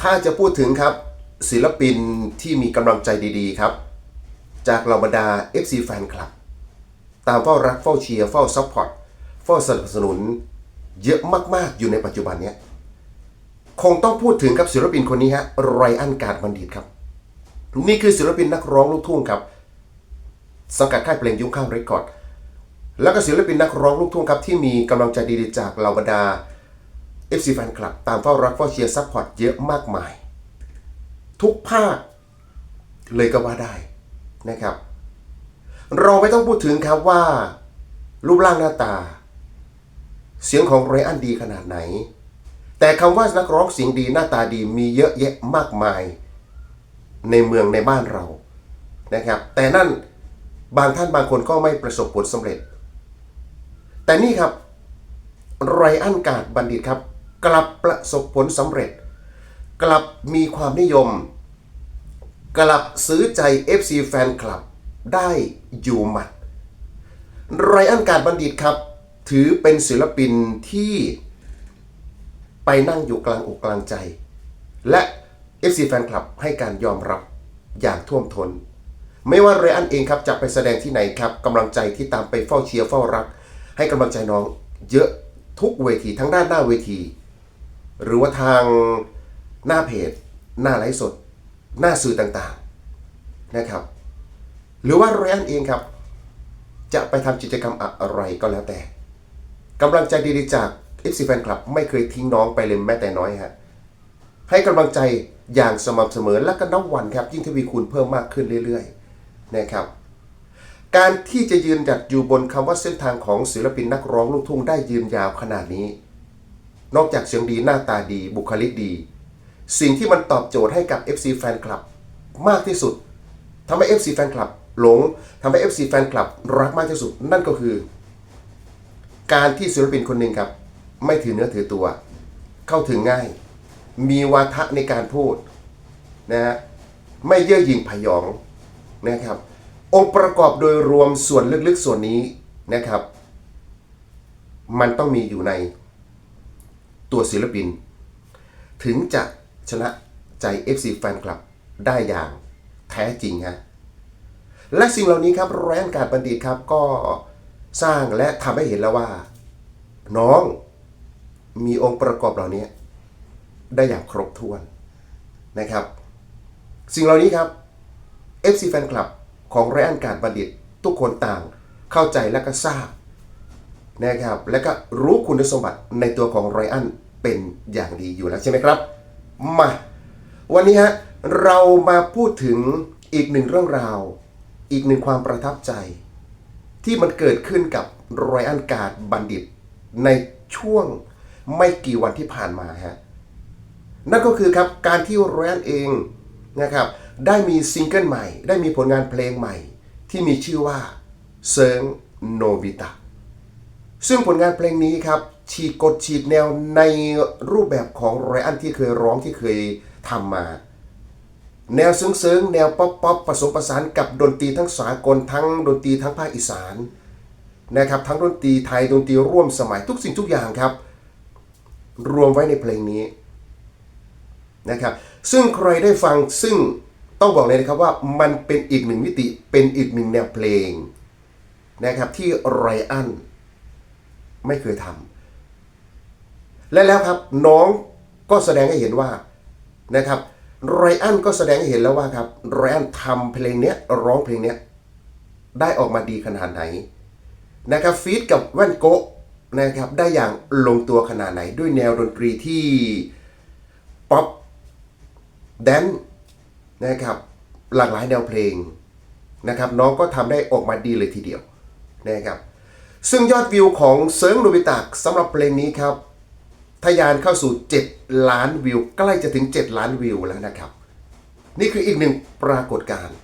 ถ้าจะพูดถึงครับศิลปินที่มีกำลังใจดีๆครับ จากเหล่าบรรดา FC แฟนคลับ ตามเฝ้ารักเฝ้าเชียร์เฝ้าซัพพอร์ตเฝ้าสนับสนุนเยอะมากๆอยู่ในปัจจุบันเนี้ยคงต้องพูดถึงกับศิลปินคนนี้ฮะไรอันการดบัณฑิตครับ นี่คือศิลปินนักร้องลูกทุ่งครับสังกัดค่ายเพลงยุ้งข้าวเรคคอร์ด แล้วก็ศิลปินนักร้องลูกทุ่งครับที่มีกำลังใจดีๆจากเหล่าบรรดา FC แฟนคลับ ตามเฝ้ารักเฝ้าเชียร์ซัพพอร์ตเยอะมากมาย ทุกภาคเลยก็ว่าได้นะครับ เราไม่ต้องพูดถึงครับว่า รูปร่างหน้าตา เสียงของไรอันดีขนาดไหน แต่คำว่านักร้องเสียงดีหน้าตาดีมีเยอะแยะมากมาย ในเมืองในบ้านเรานะครับ แต่นั่นบางท่านบางคนก็ไม่ประสบผลสำเร็จ แต่นี่ครับไรอันกาดบัณฑิตครับ กลับประสบผลสำเร็จ กลับมีความนิยม กลับซื้อใจ FC แฟนคลับได้อยู่หมัด ไรอันการบัณฑิตครับ ถือเป็นศิลปินที่ไปนั่งอยู่กลางอกกลางใจ และ FC แฟนคลับให้การยอมรับอย่างท่วมทนไม่ว่าไรอันเองครับจะไปแสดงที่ไหนครับกำลังใจที่ตามไปเฝ้าเชียร์เฝ้ารัก ให้กำลังใจน้องเยอะทุกเวทีทั้งด้านหน้าเวที หรือว่าทางหน้าเพจ หน้าไลฟ์สด หน้าสื่อต่างๆนะครับ หรือว่าไรอันเองครับ จะไปทำกิจกรรมอะไรก็แล้วแต่กำลังใจดีๆจาก FC Fan Club ไม่เคยทิ้งน้องไปเลยแม้แต่น้อยฮะให้กำลังใจอย่างสม่ำเสมอและก็นับวันครับ ยิ่งทวีคูณเพิ่มมากขึ้นเรื่อยๆนะครับ การที่จะยืนหยัดอยู่บนคำว่าเส้นทางของศิลปินนักร้องลูกทุ่งได้ยืนยาวขนาดนี้ นอกจากเสียงดีหน้าตาดีบุคลิกดี สิ่งที่มันตอบโจทย์ให้กับ FC Fan Club มากที่สุดทำให้ FC Fan Club หลงทำให้ FC Fan Club รักมากที่สุด นั่นก็คือ การที่ศิลปินคนหนึ่งครับ ไม่ถือเนื้อถือตัว เข้าถึงง่าย มีวาทะในการพูดนะฮะไม่เย่อหยิ่งพยองนะครับ องค์ประกอบโดยรวมส่วนลึกๆส่วนนี้นะครับ มันต้องมีอยู่ใน ตัวศิลปิน ถึงจะชนะใจ FC แฟนคลับได้อย่างแท้จริงฮะและสิ่งเหล่านี้ครับแรนการบัณฑิตครับก็สร้างและทำให้เห็นแล้วว่า น้องมีองค์ประกอบเหล่านี้ได้อย่างครบถ้วนนะครับ สิ่งเหล่านี้ครับ FC Fan Club ของไรอันการบัณฑิตทุกคนต่างเข้าใจและก็ทราบ นะครับและก็รู้คุณสมบัติในตัวของไรอันเป็นอย่างดีอยู่แล้วใช่ไหมครับ มา วันนี้ฮะเรามาพูดถึงอีกหนึ่งเรื่องราว อีกหนึ่งความประทับใจ ที่มันเกิดขึ้นกับไรอันการ์ดบัณฑิต ในช่วงไม่กี่วันที่ผ่านมาฮะนั่นก็คือครับการที่ไรอันเองนะครับได้มีซิงเกิลใหม่ ได้มีผลงานเพลงใหม่ ที่มีชื่อว่าเซิงโนบิตะ ซึ่งผลงานเพลงนี้ครับฉีกกฎฉีกแนวในรูปแบบของไรอันที่เคยร้องที่เคยทำมา แนวซึ้งๆ แนวป๊อปป๊อปผสมผสานกับดนตรีทั้งสากลทั้งดนตรีทั้งภาคอีสานนะครับทั้งดนตรีไทยดนตรีร่วมสมัยทุกสิ่งทุกอย่างครับ รวมไว้ในเพลงนี้นะครับซึ่งใครได้ฟังซึ่งต้องบอกเลยนะครับว่ามันเป็นอีกหนึ่งมิติเป็นอีกหนึ่งแนวเพลงนะครับที่ไรอัน ไม่เคยทำและแล้วครับน้องก็แสดงให้เห็นว่านะครับไรอันก็แสดงให้เห็นแล้วว่าครับไรอันทำเพลงเนี้ยร้องเพลงเนี้ยได้ออกมาดีขนาดไหนนะครับฟีดกับแว่นโกะนะครับได้อย่างลงตัวขนาดไหน ด้วยแนวดนตรีที่ป๊อปแดนนะครับหลากหลายแนวเพลงนะครับน้องก็ทำได้ออกมาดีเลยทีเดียวนะครับ ซึ่งยอดวิวของเซิร์งโนบิตะสำหรับเพลงนี้ครับ ทะยานเข้าสู่ 7 ล้านวิว ใกล้จะถึง 7 ล้านวิวแล้วนะครับ นี่คืออีกหนึ่งปรากฏการณ์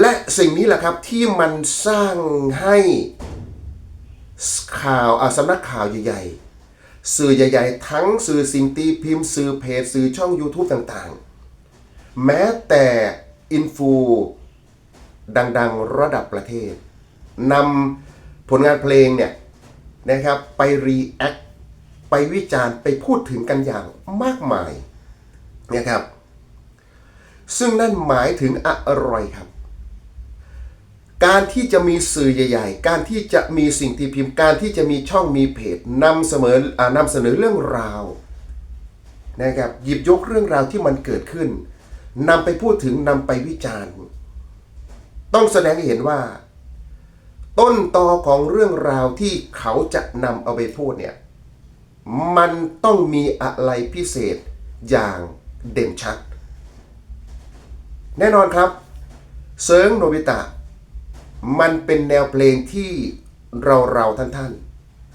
และสิ่งนี้แหละครับที่มันสร้างให้ข่าวอาสำนักข่าวใหญ่ๆ สื่อใหญ่ๆ ทั้งสื่อสิ่งตีพิมพ์ สื่อเพจ สื่อช่อง YouTube ต่างๆ แม้แต่อินฟูดังๆ ระดับประเทศนำ ผลงานเพลงเนี่ยนะครับไปรีแอคไปวิจารณ์ไปพูดถึงกันอย่างมากมายนะครับ ซึ่งนั่นหมายถึงอะไรครับ การที่จะมีสื่อใหญ่ ๆ การที่จะมีสิ่งที่พิมพ์การที่จะมีช่องมีเพจนำเสนออ่านำเสนอเรื่องราวนะครับหยิบยกเรื่องราวที่มันเกิดขึ้นนำไปพูดถึงนำไปวิจารณ์ ต้องแสดงให้เห็นว่า ต้นตอของเรื่องราวที่เขาจะนำเอาไปพูดเนี่ยมันต้องมีอะไรพิเศษอย่างเด่นชัด แน่นอนครับ เซิร์งโนบิตะ มันเป็นแนวเพลงที่เราเราท่านท่าน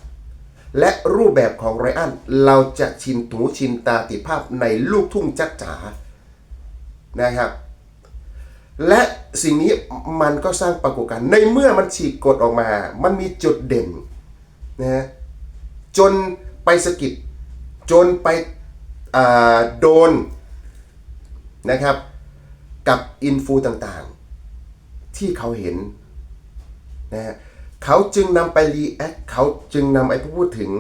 ๆและรูปแบบของไรอันเราจะชินหูชินตาติภาพในลูกทุ่งจักจ๋านะครับ และ สิ่งนี้มันก็สร้างปรากฏการณ์ในเมื่อมันฉีกกฎออกมา มันมีจุดเด่นนะฮะจนไปสกิดจนไปโดนนะครับกับอินฟูต่างๆ ที่เขาเห็นนะฮะเขาจึงนำไปรีแอคเขาจึงนำไปพูดถึง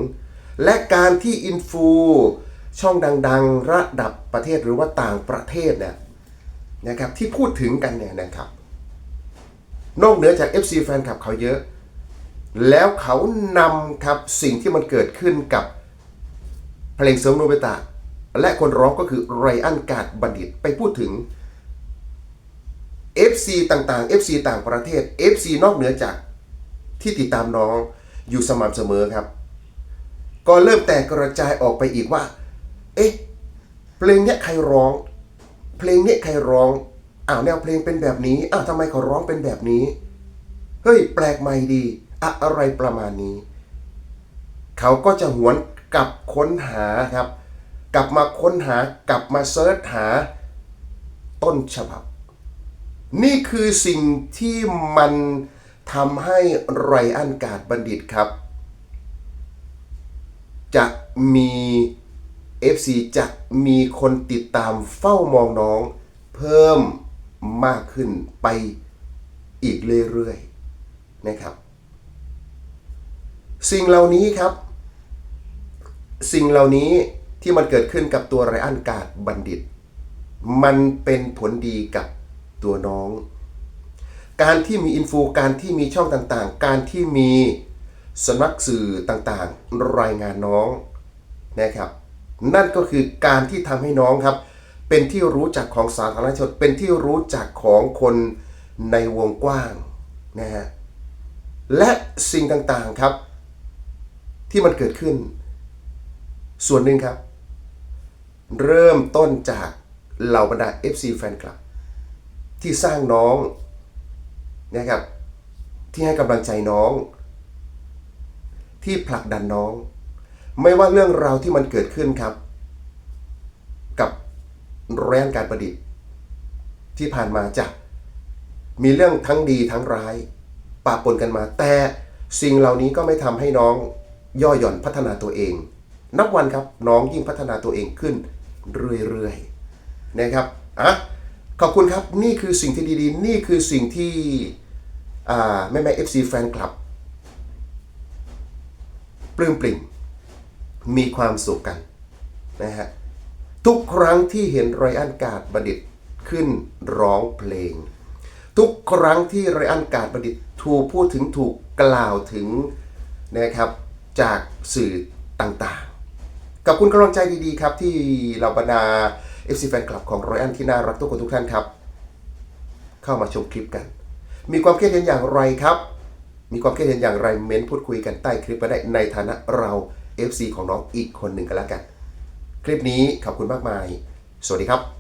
และการที่อินฟูช่องดัง ๆ ระดับประเทศหรือว่าต่างประเทศเนี่ย นะครับที่พูดถึงกันเนี่ยนะครับนอกเหนือจาก FC แฟนคลับเขาเยอะ แล้วเขานำครับสิ่งที่มันเกิดขึ้นกับเพลงเสริมโนเบตะ และคนร้องก็คือไรอันกาดบัณฑิตไปพูดถึง FC ต่างๆ FC ต่างประเทศ FC นอกเหนือจากที่ติดตามน้องอยู่สม่ำเสมอครับ ก็เริ่มแตกกระจายออกไปอีกว่า เอ๊ะ เพลงเนี้ยใครร้อง เพลงเนี้ยใครร้องอ้าวแนวเพลงเป็นแบบนี้อ้าวทำไมเขาร้องเป็นแบบนี้ เฮ้ย แปลกใหม่ดีอะอะไรประมาณนี้ เขาก็จะหวนกลับค้นหาครับ กลับมาค้นหากลับมาเซิร์ชหาต้นฉบับ นี่คือสิ่งที่มันทำให้ไรอันกาดบัณฑิตครับ จะมี FC จะมีคนติดตามเฝ้ามองน้อง เพิ่มมากขึ้นไปอีกเรื่อยๆนะครับ สิ่งเหล่านี้ครับ สิ่งเหล่านี้ที่มันเกิดขึ้นกับตัวไรอันกาดบัณฑิต มันเป็นผลดีกับตัวน้อง การที่มีอินฟูการที่มีช่องต่างๆ การที่มีสำนักสื่อต่างๆ รายงานน้องนะครับ นั่นก็คือการที่ทำให้น้องครับ เป็นที่รู้จักของสาธารณชน เป็นที่รู้จักของคนในวงกว้างนะฮะและสิ่งต่างๆครับ ที่มันเกิดขึ้น ส่วนหนึ่งครับ เริ่มต้นจากเหล่าบรรดา FC แฟนคลับ ที่สร้างน้องนะครับที่ให้กำลังใจน้อง ที่ผลักดันน้อง ไม่ว่าเรื่องราวที่มันเกิดขึ้นครับ กับแรงการประดิษฐ์ ที่ผ่านมาจะมีเรื่องทั้งดีทั้งร้ายปะปนกันมา แต่สิ่งเหล่านี้ก็ไม่ทำให้น้องย่อหย่อนพัฒนาตัวเอง นับวันครับน้องยิ่งพัฒนาตัวเองขึ้นเรื่อยๆนะครับอะขอบคุณครับนี่คือสิ่งที่ดีๆ นี่คือสิ่งที่อ่าแม่แม่เอฟซีแฟนคลับ ปลื้มปริ่ม มีความสุขกันนะฮะทุกครั้งที่เห็นไรอันกาดบัณฑิตขึ้นร้องเพลง ทุกครั้งที่ไรอันกาดบัณฑิตถูกพูดถึงถูกกล่าวถึงนะครับจากสื่อต่างๆ กับคุณกำลังใจดีๆครับที่เหล่าบรรดา FC แฟนคลับของไรอันที่น่ารักทุกคนทุกท่านครับ เข้ามาชมคลิปกัน มีความคิดเห็นอย่างไรครับ มีความคิดเห็นอย่างไรเม้นพูดคุยกันใต้คลิปก็ได้ในฐานะเรา FC ของน้องอีกคนหนึ่งกันแล้วกัน คลิปนี้ขอบคุณมากมาย สวัสดีครับ